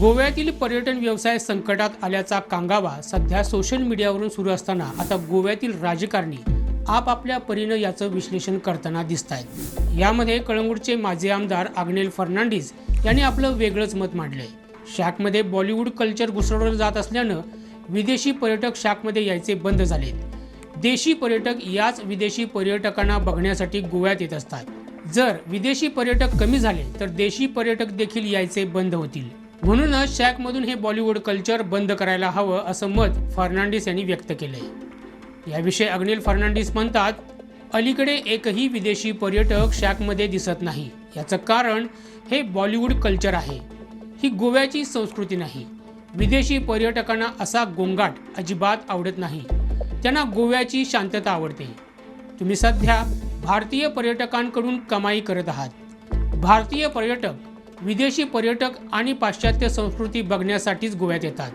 गोव्यातील पर्यटन व्यवसाय संकटात आल्याचा कांगावा सध्या सोशल मीडियावरून सुरू असताना आता गोव्यातील राजकारणी आपापल्या परीनं याचं विश्लेषण करताना दिसत आहेत यामध्ये कळंगूटचे माजी आमदार आग्नेल फर्नांडिस यांनी आपलं वेगळंच मत मांडलंय. शाकमध्ये बॉलिवूड कल्चर घुसळवलं जात असल्यानं विदेशी पर्यटक शाकमध्ये यायचे बंद झालेत. देशी पर्यटक याच विदेशी पर्यटकांना बघण्यासाठी गोव्यात येत असतात. जर विदेशी पर्यटक कमी झाले तर देशी पर्यटक देखील यायचे बंद होतील. म्हणूनच शॅकमधून हे बॉलिवूड कल्चर बंद करायला हवं असं मत फर्नांडिस यांनी व्यक्त केलंय. याविषयी अग्निल फर्नांडिस म्हणतात अलीकडे एकही विदेशी पर्यटक शॅकमध्ये दिसत नाही. याचं कारण हे बॉलिवूड कल्चर आहे. ही गोव्याची संस्कृती नाही. विदेशी पर्यटकांना असा गोंगाट अजिबात आवडत नाही. त्यांना गोव्याची शांतता आवडते. तुम्ही सध्या भारतीय पर्यटकांकडून कमाई करत आहात. भारतीय पर्यटक विदेशी पर्यटक आणि पाश्चात्य संस्कृती बघण्यासाठीच गोव्यात येतात.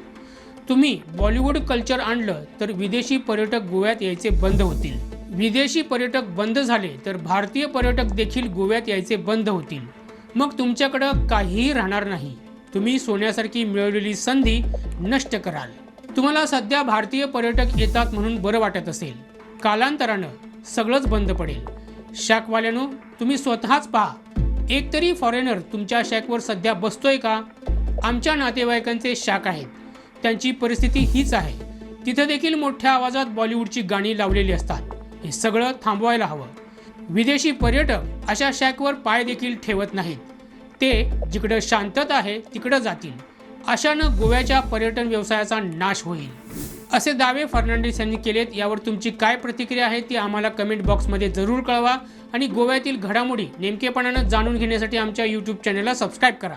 तुम्ही बॉलिवूड कल्चर आणलं तर विदेशी पर्यटक गोव्यात यायचे बंद होतील. विदेशी पर्यटक बंद झाले तर भारतीय पर्यटक देखील गोव्यात यायचे बंद होतील. मग तुमच्याकडं काहीही राहणार नाही. तुम्ही सोन्यासारखी मिळवलेली संधी नष्ट कराल. तुम्हाला सध्या भारतीय पर्यटक येतात म्हणून बरं वाटत असेल. कालांतरानं सगळंच बंद पडेल. शाकवाल्यानो तुम्ही स्वतःच पहा. एक तरी फॉरेनर तुमच्या शॅकवर सध्या बसतोय का? आमच्या नातेवाईकांचे शाक आहेत. त्यांची परिस्थिती हीच आहे. तिथं देखील मोठ्या आवाजात बॉलिवूडची गाणी लावलेली असतात. हे सगळं थांबवायला हवं. विदेशी पर्यटक अशा शॅकवर पाय देखील ठेवत नाहीत. ते जिकडं शांतता आहे तिकडं जातील. अशानं गोव्याच्या पर्यटन व्यवसायाचा नाश होईल. असे दावे फर्नांडिस यांनी केलेत. यावर तुमची काय प्रतिक्रिया आहे ती आम्हाला कमेंट बॉक्समध्ये जरूर कळवा. आणि गोव्यातील घडामोडी नेमकेपणानं जाणून घेण्यासाठी आमच्या यूट्यूब चॅनलला सबस्क्राईब करा.